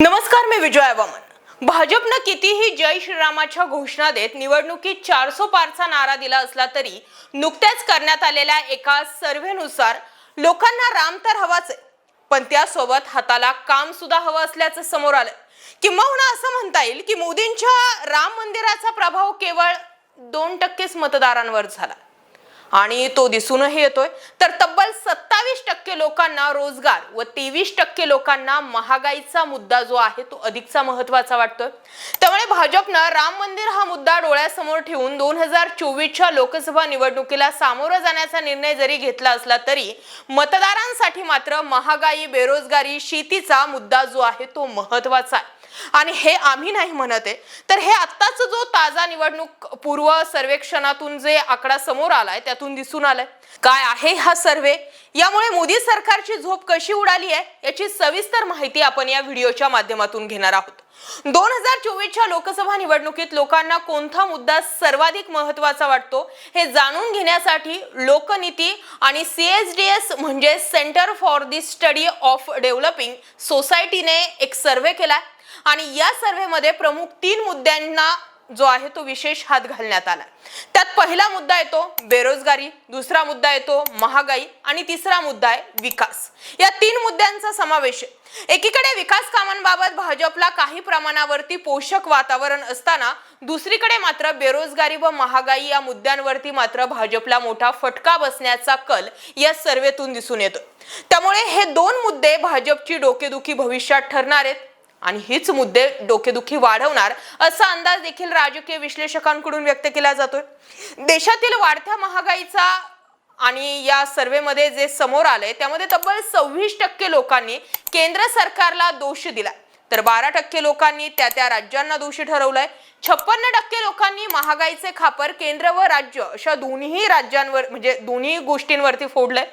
नमस्कार मी विजय वामन. भाजपनं कितीही जय श्रीरामाच्या घोषणा देत निवडणुकीत चारसो पारचा नारा दिला असला तरी नुकत्याच करण्यात आलेल्या एका सर्व्हेनुसार लोकांना राम तर हवाच आहे पण त्यासोबत हाताला काम सुद्धा हवं असल्याचं समोर आलं किंबहुना असं म्हणता येईल की मोदींच्या राम मंदिराचा प्रभाव केवळ दोन टक्केच मतदारांवर झाला. आणि तो दिसूनही येतोय. तर तब्बल सत्तावीस टक्के लोकांना रोजगार व तेवीस टक्के लोकांना महागाईचा मुद्दा जो आहे तो अधिकचा महत्त्वाचा वाटतोय. त्यामुळे भाजपनं राम मंदिर हा मुद्दा डोळ्यासमोर ठेवून दोन हजार चोवीसच्या लोकसभा निवडणुकीला सामोरं जाण्याचा निर्णय जरी घेतला असला तरी मतदारांसाठी मात्र महागाई बेरोजगारी शेतीचा मुद्दा जो आहे तो महत्त्वाचा आहे. आणि हे आम्ही नाही म्हणत आहे. तर हे आत्ताच जो ताजा निवडणूक पूर्व सर्वेक्षणातून जे आकडा समोर आलाय त्यातून दिसून आलाय. काय आहे हा सर्वे? या यामुळे मोदी सरकारची झोप कशी उडाली आहे याची सविस्तर माहिती आपण या व्हिडिओच्या माध्यमातून घेणार आहोत. दोन हजार चोवीसच्या लोकसभा निवडणुकीत लोकांना कोणता मुद्दा सर्वाधिक महत्त्वाचा वाटतो हे जाणून घेण्यासाठी लोकनीती आणि सीएसडीएस म्हणजे centre for the study of developing सोसायटीने एक सर्वे केला आणि या सर्व्हेमध्ये प्रमुख तीन मुद्द्यांना जो आहे तो विशेष हात घालण्यात आला. त्यात पहिला मुद्दा येतो बेरोजगारी दुसरा मुद्दा येतो महागाई आणि तिसरा मुद्दा आहे विकास. या तीन मुद्द्यांचा समावेश आहे. एकीकडे विकास कामांबाबत भाजपला काही प्रमाणावरती पोषक वातावरण असताना दुसरीकडे मात्र बेरोजगारी व महागाई या मुद्द्यांवरती मात्र भाजपला मोठा फटका बसण्याचा कल या सर्वेतून दिसून येतो. त्यामुळे हे दोन मुद्दे भाजपची डोकेदुखी भविष्यात ठरणार आहेत. आणि हीच मुद्दे डोकेदुखी वाढवणार असा अंदाज देखील राजकीय विश्लेषकांकडून व्यक्त केला जातोय. देशातील वाढत्या महागाईचा आणि या सर्वेमध्ये जे समोर आलंय त्यामध्ये तब्बल सव्वीस टक्के लोकांनी केंद्र सरकारला दोष दिला तर बारा टक्के लोकांनी त्या त्या राज्यांना दोषी ठरवलंय. छप्पन्न टक्के लोकांनी महागाईचे खापर केंद्र व राज्य अशा दोन्ही राज्यांवर म्हणजे दोन्ही गोष्टींवरती फोडलंय.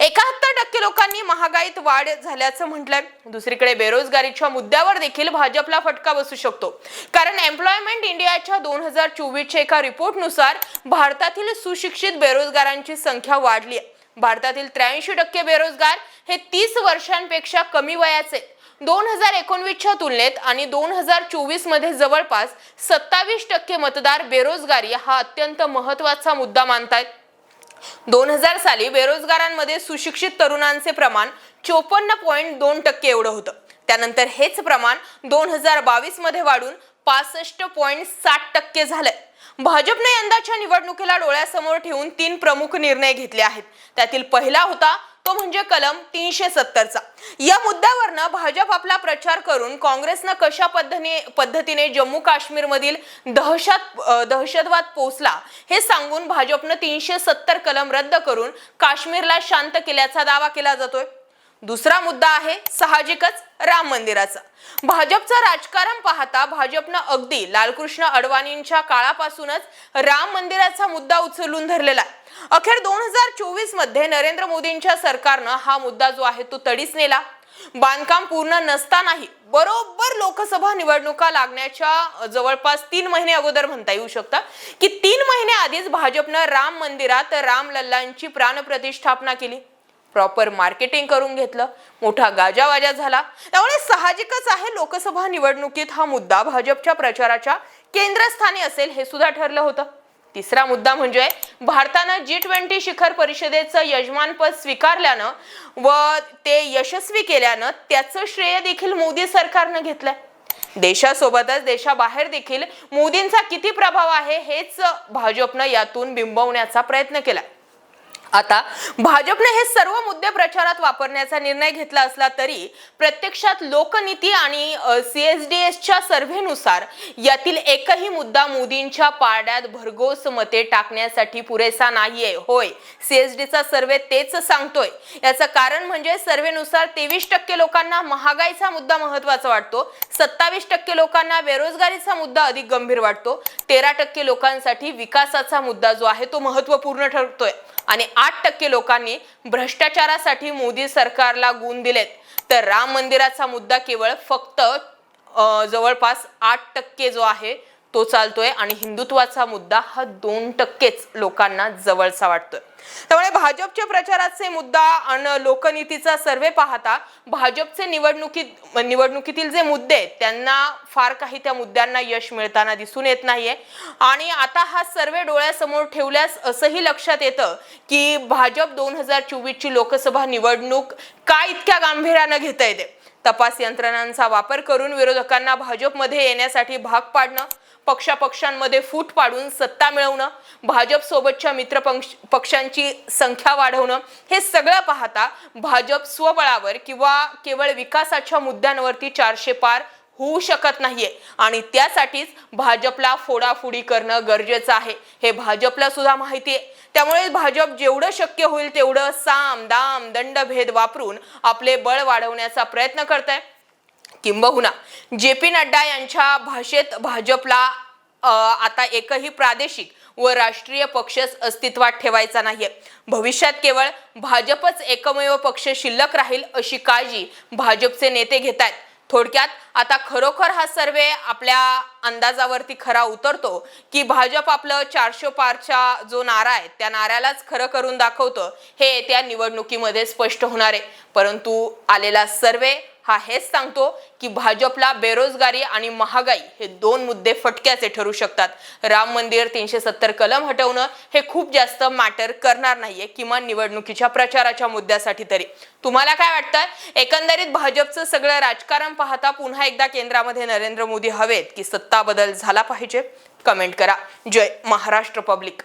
एकाहत्तर टक्के लोकांनी महागाईत वाढ झाल्याचं म्हटलंय. दुसरीकडे बेरोजगारीच्या मुद्द्यावर देखील भाजपला फटका बसू शकतो. कारण एम्प्लॉयमेंट इंडियाच्या दोन हजार चोवीसच्या एका रिपोर्टनुसार भारतातील सुशिक्षित बेरोजगारांची संख्या वाढली आहे. भारतातील त्र्याऐंशी टक्के बेरोजगार हे तीस वर्षांपेक्षा कमी वयाचे दोन हजार एकोणवीसच्या तुलनेत आणि दोन हजार चोवीसमध्ये जवळपास सत्तावीस टक्के मतदार बेरोजगारी हा अत्यंत महत्त्वाचा मुद्दा मानतायत. दोन हजार साली बेरोजगारांमध्ये सुशिक्षित तरुणांचे प्रमाण चोपन्न पॉईंट दोन टक्के एवढं होतं. त्यानंतर हेच प्रमाण दोन हजार बावीसमध्ये वाढून पासष्ट पॉईंट साठ टक्के झालंय. भाजपने यंदाच्या निवडणुकीला डोळ्यासमोर ठेवून तीन प्रमुख निर्णय घेतले आहेत. त्यातील पहिला होता तो म्हणजे कलम तीनशे सत्तरचा. या मुद्द्यावरनं भाजप आपला प्रचार करून काँग्रेसनं कशा पद्धतीने पद्धतीने जम्मू काश्मीरमधील दहशत दहशतवाद पोचला हे सांगून भाजपनं तीनशे सत्तर कलम रद्द करून काश्मीरला शांत केल्याचा दावा केला जातोय. दुसरा मुद्दा आहे साहजिकच राम मंदिराचा. भाजपचं राजकारण पाहता भाजपनं अगदी लालकृष्ण अडवाणींच्या काळापासूनच राम मंदिराचा मुद्दा उचलून धरलेला आहे. अखेर दोन हजार चोवीसमध्ये नरेंद्र मोदींच्या सरकारनं हा मुद्दा जो आहे तो तडीस नेला. बांधकाम पूर्ण नसतानाही बरोबर लोकसभा निवडणुका लागण्याच्या जवळपास तीन महिने अगोदर म्हणता येऊ शकतं की तीन महिने आधीच भाजपनं राम मंदिरात राम लल्लांची प्राणप्रतिष्ठापना केली. प्रॉपर मार्केटिंग करून घेतलं. मोठा गाजावाजा झाला. त्यामुळे साहजिकच आहे लोकसभा निवडणुकीत हा मुद्दा भाजपच्या प्रचाराच्या केंद्रस्थानी असेल हे सुद्धा ठरलं होतं. तिसरा मुद्दा म्हणजे भारतानं जी ट्वेंटी शिखर परिषदेचं यजमानपद स्वीकारल्यानं व ते यशस्वी केल्यानं त्याचं श्रेय देखील मोदी सरकारनं घेतलंय. देशासोबतच देशाबाहेर देखील मोदींचा किती प्रभाव आहे हेच भाजपनं यातून बिंबवण्याचा प्रयत्न केला आता भाजपने हे सर्व मुद्दे प्रचारात वापरण्याचा निर्णय घेतला असला तरी प्रत्यक्षात लोकनीती आणि सीएसडीएसच्या सर्व्हेनुसार यातील एकही मुद्दा मोदींच्या पारड्यात भरघोस मते टाकण्यासाठी पुरेसा नाहीये. होय सीएसडीचा सर्व्हे तेच सांगतोय. याचं कारण म्हणजे सर्व्हेनुसार तेवीस टक्के लोकांना महागाईचा मुद्दा महत्त्वाचा वाटतो सत्तावीस टक्के लोकांना बेरोजगारीचा मुद्दा अधिक गंभीर वाटतो तेरा टक्के लोकांसाठी विकासाचा मुद्दा जो आहे तो महत्त्वपूर्ण ठरतोय. आणि आठ टक्के लोकांनी भ्रष्टाचारासाठी मोदी सरकारला गुण दिलेत. तर राम मंदिराचा मुद्दा केवळ फक्त जवळपास आठ टक्के जो आहे तो चालतोय. आणि हिंदुत्वाचा मुद्दा हा दोन टक्केच लोकांना जवळचा वाटतोय. त्यामुळे भाजपच्या प्रचाराचे मुद्दा आणि लोकनीतीचा सर्वे पाहता भाजपचे निवडणुकीत निवडणुकीतील जे मुद्दे त्यांना फार काही त्या मुद्द्यांना यश मिळताना दिसून येत नाहीये. आणि आता हा सर्वे डोळ्यासमोर ठेवल्यास असंही लक्षात येतं की भाजप दोन हजार चोवीसची लोकसभा निवडणूक का इतक्या गांभीर्यानं घेता येते तपास यंत्रणांचा वापर करून विरोधकांना भाजपमध्ये येण्यासाठी भाग पाडणं पक्षापक्षांमध्ये फूट पाडून सत्ता मिळवणं भाजप सोबतच्या मित्र पक्षांची संख्या वाढवणं हे सगळं पाहता भाजप स्वबळावर किंवा केवळ विकासाच्या मुद्द्यांवरती चारशे पार होऊ शकत नाहीये. आणि त्यासाठीच भाजपला फोडाफोडी करणं गरजेचं आहे. हे भाजपला सुद्धा माहिती आहे त्यामुळे भाजप जेवढं शक्य होईल तेवढं साम दाम दंडभेद वापरून आपले बळ वाढवण्याचा प्रयत्न करत आहे किंबहुना. जे पी नड्डा यांच्या भाषेत भाजपला आता एकही प्रादेशिक व राष्ट्रीय पक्षच अस्तित्वात ठेवायचा नाहीये. भविष्यात केवळ भाजपच एकमेव पक्ष शिल्लक राहील अशी काळजी भाजपचे नेते घेत आहेत थोडक्यात आता खरोखर हा सर्वे आपल्या अंदाजावरती खरा उतरतो की भाजप आपलं चारशे पारचा जो नारा आहे त्या नाऱ्यालाच खरं करून दाखवतं हे येत्या निवडणुकीमध्ये स्पष्ट होणार आहे. परंतु आलेला सर्वे हा हेच सांगतो की भाजपला बेरोजगारी आणि महागाई हे दोन मुद्दे फटक्याचे ठरू शकतात. राम मंदिर तीनशे सत्तर कलम हटवणं हे खूप जास्त मॅटर करणार नाहीये किमान निवडणुकीच्या प्रचाराच्या मुद्द्यासाठी तरी. तुम्हाला काय वाटतं? एकंदरीत भाजपचं सगळं राजकारण पाहता पुन्हा एकदा केंद्रामध्ये नरेंद्र मोदी हवेत की सत्ता बदल झाला पाहिजे? कमेंट करा. जय महाराष्ट्र पब्लिक